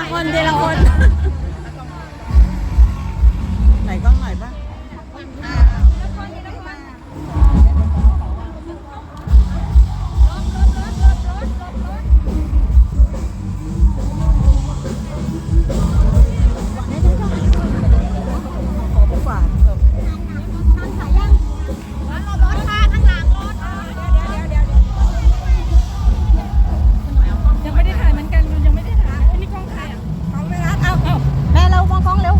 ทีละคนไหนกล้องไหนบ้าง แม่เรามองกล้องเร็ว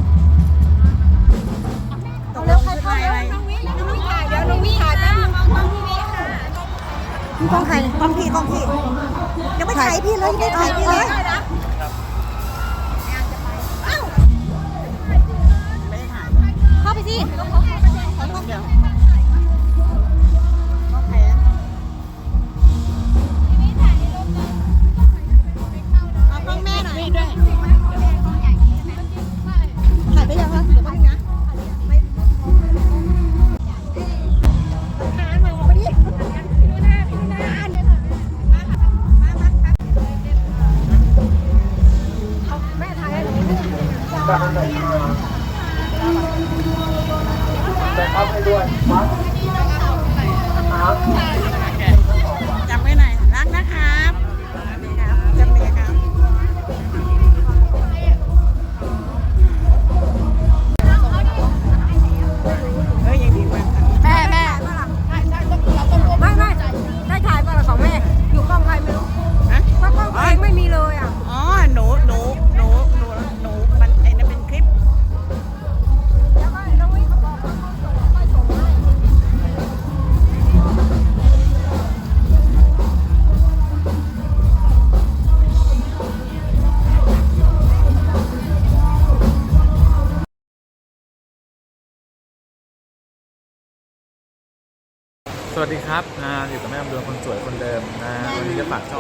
ตกลงคืออะไรน้องวิน้องวิถ่ายเดี๋ยวน้องวิถ่ายแป๊บนึงกล้องพี่วิค่ะกล้องใครกล้องพี่กล้องพี่ยังไม่ถ่ายพี่เลยยังไม่ถ่ายพี่เลยไม่ได้ถ่ายเข้าไปสิ แต่เขาไม่ด้วยหา สวัสดีครับอ่าอยู่กับแม่อำดวงคนสวยคนเดิมนะวันนี้จะฝากช่อง